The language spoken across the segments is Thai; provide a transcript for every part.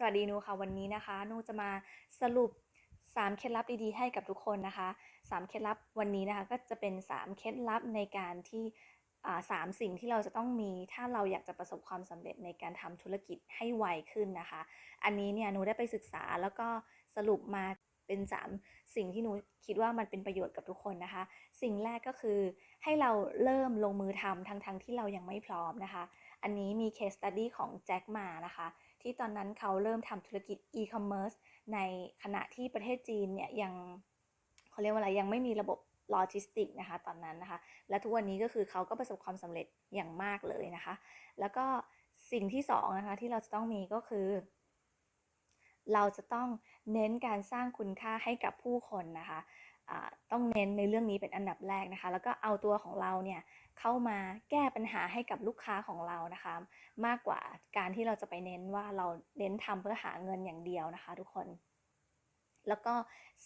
สวัสดีนูค่ะวันนี้นะคะนูจะมาสรุป 3 เคล็ดลับดีๆ ให้กับทุกคนนะคะ 3 เคล็ดลับวันนี้นะคะก็จะเป็น 3 เคล็ดลับในการที่สามสิ่งที่เราจะต้องมีถ้าเราอยากจะประสบความสำเร็จในการทำธุรกิจให้ไวขึ้นนะคะ อันนี้เนี่ยนูได้ไปศึกษาแล้วก็สรุปมา เป็น 3 สิ่งที่หนูคิดว่ามันเป็นประโยชน์กับทุกคนนะคะ สิ่งแรกก็คือให้เราเริ่มลงมือทำทั้งๆทที่เรายังไม่พร้อมนะคะ อันนี้มี case study ของแจ็คมานะคะ ที่ตอนนั้นเขาเริ่มทำธุรกิจ e-commerce ในขณะที่ประเทศจีนเนี่ยยังเขาเรียกว่าอะไรยังไม่มีระบบโลจิสติกนะคะตอนนั้นนะคะ และทุกวันนี้ก็คือเขาก็ประสบความสำเร็จอย่างมากเลยนะคะ แล้วก็สิ่งที่สองนะคะที่เราจะต้องมีก็คือ เราจะต้องเน้นการสร้างคุณค่าให้กับผู้คนนะคะต้องเน้นในเรื่องนี้เป็นอันดับแรกนะคะ แล้วก็เอาตัวของเราเนี่ยเข้ามาแก้ปัญหาให้กับลูกค้าของเรานะคะ มากกว่าการที่เราจะไปเน้นว่าเราเน้นทำเพื่อหาเงินอย่างเดียวนะคะ ทุกคน แล้วก็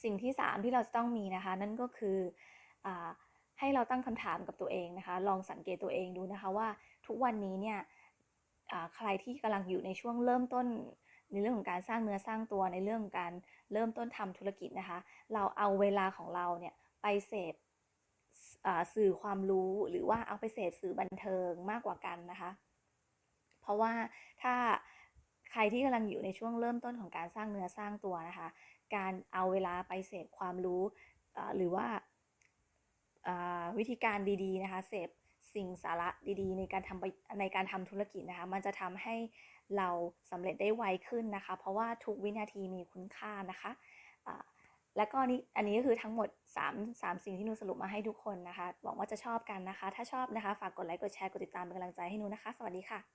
สิ่งที่ 3 ที่เราจะต้องมีนะคะ นั่นก็คืออให้เราตั้งคำถามกับตัวเองนะคะ ลองสังเกตตัวเองดูนะคะว่าทุกวันนี้เนี่ยใครที่กำลังอยู่ในช่วงเริ่มต้น ในเรื่องของการสร้างเนื้อสร้างตัวในเรื่องของการเริ่มต้นทำธุรกิจนะคะ เราเอาเวลาของเราเนี่ยไปเสพสื่อความรู้หรือว่าเอาไปเสพสื่อบันเทิงมากกว่ากันนะคะ เพราะว่าถ้าใครที่กำลังอยู่ในช่วงเริ่มต้นของการสร้างเนื้อสร้างตัวนะคะ การเอาเวลาไปเสพความรู้หรือว่าวิธีการดีๆนะคะเสพ สิ่งสาระดีๆ ในการทำในการทำธุรกิจนะคะ มันจะทำให้เราสำเร็จได้ไวขึ้นนะคะ เพราะว่าทุกวินาทีมีคุณค่านะคะและก็นี้อันนี้ก็คือทั้งหมด 3 3 สิ่งที่นูสรุปมาให้ทุกคนนะคะ หวังว่าจะชอบกันนะคะ ถ้าชอบนะคะ ฝากกดไลค์ กดแชร์ กดติดตามเป็นกำลังใจให้นูนะคะ สวัสดีค่ะ